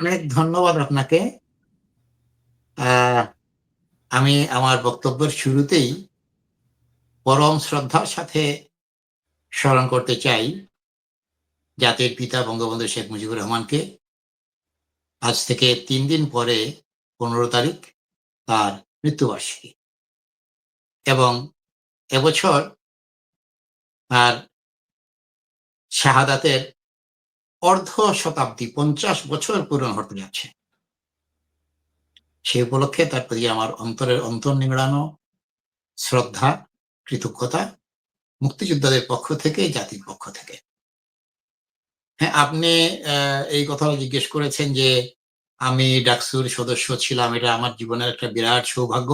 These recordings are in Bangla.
অনেক ধন্যবাদ আপনাকে। আমি আমার বক্তব্যের শুরুতেই পরম শ্রদ্ধার সাথে স্মরণ করতে চাই জাতির পিতা বঙ্গবন্ধু শেখ মুজিবুর রহমানকে। আজ থেকে তিন দিন পরে পনেরো তারিখ তার মৃত্যুবার্ষিকী। এবং এবছর তার শাহাদাতের অর্ধ শতাব্দী পঞ্চাশ বছর পূরণ হতে যাচ্ছে। সে উপলক্ষে তার প্রতি আমার অন্তরের অন্তর নিংড়ানো শ্রদ্ধা, কৃতজ্ঞতা মুক্তিযোদ্ধাদের পক্ষ থেকে, জাতির পক্ষ থেকে। হ্যাঁ আপনি এই কথা জিজ্ঞেস করেছেন যে আমি ডাকসুর সদস্য ছিলাম, এটা আমার জীবনের একটা বিরাট সৌভাগ্য।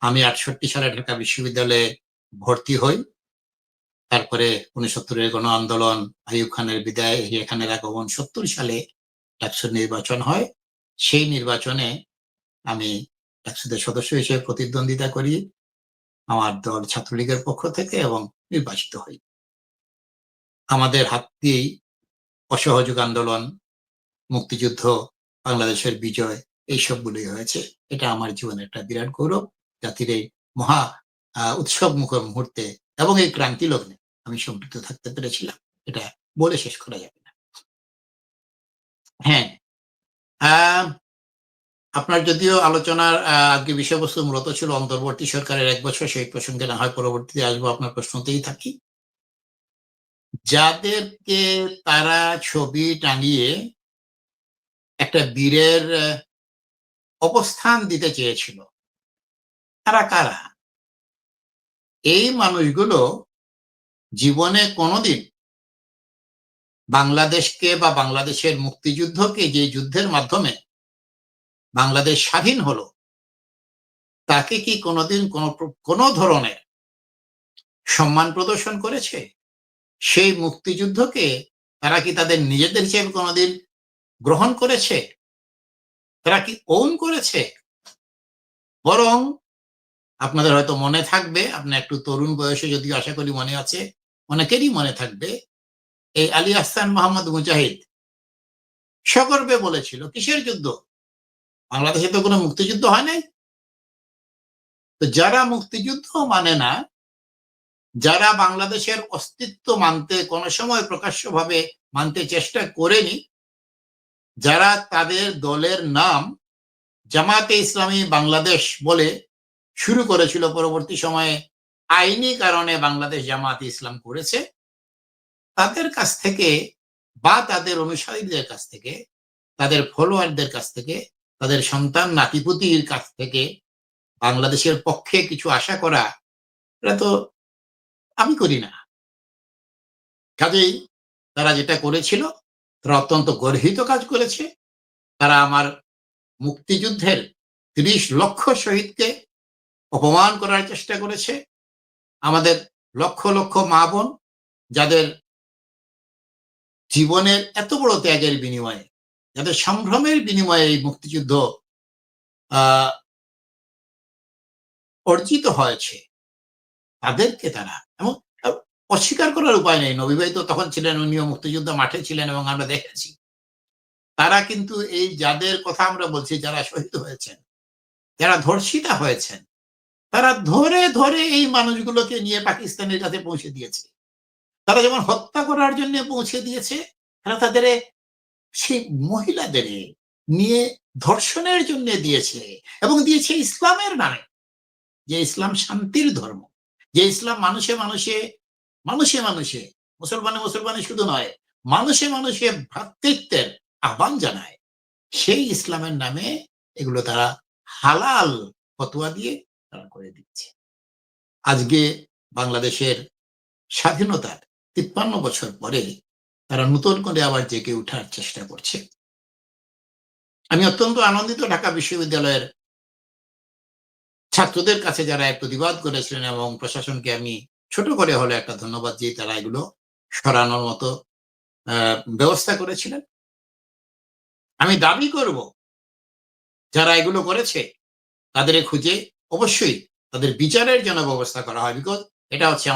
আমি আটষট্টি সালে ঢাকা বিশ্ববিদ্যালয়ে ভর্তি হই। তারপরে উনসত্তরের গণ আন্দোলন, আইয়ুব খানের বিদায়, হিয়া খানের আগমন, সত্তর সালে ডাকসুর নির্বাচন হয়। সেই নির্বাচনে আমি ডাকসুদের সদস্য হিসেবে প্রতিদ্বন্দ্বিতা করি, আমার দল ছাত্রলীগের পক্ষ থেকে এবং নির্বাচিত হই। আমাদের হাত দিয়েই অসহযোগ আন্দোলন, মুক্তিযুদ্ধ, বাংলাদেশের বিজয় এই সবগুলোই হয়েছে। এটা আমার জীবনে একটা বিরাট গৌরব। জাতির এই মহা উৎসব মুখর মুহূর্তে এবং এই ক্রান্তি লগ্নে। আমি সম্পৃক্ত থাকতে পেরেছিলাম। এটা বলে শেষ করা যাবে না। হ্যাঁ। আপনার যদিও আলোচনার আজকে বিষয়বস্তু মূলত ছিল অন্তর্বর্তী সরকারের এক বছর, সেই প্রসঙ্গে না হয় পরবর্তীতে আসব আপনার প্রশ্নতেই থাকি। যাদেরকে তারা ছবি টাঙিয়ে একটা বীরের অবস্থান দিতে চেয়েছিল, তারা কারা? এই মানুষগুলো জীবনে কোনোদিন বাংলাদেশকে বা বাংলাদেশের মুক্তিযুদ্ধকে যে যুদ্ধের মাধ্যমে বাংলাদেশ স্বাধীন হলো, তাকে কি কোনোদিন কোনো কোনো ধরনের সম্মান প্রদর্শন করেছে? সেই মুক্তিযুদ্ধকে তারা কি তাদের নিজেদের হিসেবে কোনোদিন গ্রহণ করেছে? তারা কি ওন করেছে? বরং আপনাদের হয়তো মনে থাকবে আপনার একটু তরুণ বয়সে যদি আশা করি মনে আছে অনেকেরই মনে থাকবে, এই আলী আহসান মোহাম্মদ মুজাহিদ। সগর্বে বলেছিল, কিসের যুদ্ধ? বাংলাদেশে তো কোনো মুক্তিযুদ্ধ হয় নাই। তো যারা মুক্তিযুদ্ধ মানে না, যারা বাংলাদেশের অস্তিত্ব মানতে কোনো সময় প্রকাশ্যভাবে মানতে চেষ্টা করেনি, যারা তাদের দলের নাম জামাতে ইসলামী বাংলাদেশ বলে শুরু করেছিল পরবর্তী সময়ে আইনি কারণে বাংলাদেশ জামাত ইসলাম করেছে, তাদের কাছ থেকে বা তাদের অনুসারীদের কাছ থেকে, তাদের ফলোয়ারদের কাছ থেকে, তাদের সন্তান নাতিপুতির কাছ থেকে বাংলাদেশের পক্ষে কিছু আশা করা, এটা তো আমি করি না। কাজেই তারা যেটা করেছিল, তারা অত্যন্ত গর্হিত কাজ করেছে। তারা আমার মুক্তিযুদ্ধের তিরিশ লক্ষ শহীদকে অপমান করার চেষ্টা করেছে। আমাদের লক্ষ লক্ষ মা বোন যাদের জীবনের এত বড় ত্যাগের বিনিময়ে, যাদের সম্ভ্রমের বিনিময়ে এই মুক্তিযুদ্ধ অর্জিত হয়েছে, তাদেরকে তারা এবং অস্বীকার করার উপায় নেই। নবীবাই তো তখন ছিলেন, উনিও মুক্তিযুদ্ধ মাঠে ছিলেন এবং আমরা দেখেছি। তারা কিন্তু এই যাদের কথা আমরা বলছি, যারা শহীদ হয়েছেন, যারা ধর্ষিতা হয়েছেন তারা ধরে ধরে এই মানুষগুলোকে নিয়ে পাকিস্তানের কাছে পৌঁছে দিয়েছে। তারা যেমন হত্যা করার জন্য পৌঁছে দিয়েছে, তারা তাদের সেই মহিলাদের নিয়ে ধর্ষণের জন্য দিয়েছে এবং দিয়েছে ইসলামের নামে। যে ইসলাম শান্তির ধর্ম, যে ইসলাম মানুষে মানুষে মানুষে মানুষে, মুসলমানে মুসলমানে শুধু নয়, মানুষে মানুষে ভ্রাতৃত্বের আহ্বান জানায়। সেই ইসলামের নামে এগুলো তারা হালাল ফতোয়া দিয়ে তারা করে দিচ্ছে। আজকে বাংলাদেশের স্বাধীনতার তিপ্পান্ন বছর পরে তারা নতুন করে আবার জেগে উঠার চেষ্টা করছে। আমি অত্যন্ত আনন্দিত ঢাকা বিশ্ববিদ্যালয়ের ছাত্রদের কাছে যারা প্রতিবাদ করেছিলেন এবং প্রশাসনকে আমি ছোট করে হলে একটা ধন্যবাদ দিয়ে তারা এগুলো সরানোর মতো ব্যবস্থা করেছিলেন। আমি দাবি করব, যারা এগুলো করেছে তাদের খুঁজে অবশ্যই তাদের বিচারের জন্য ব্যবস্থা করা হয় বিকজ এটা হচ্ছে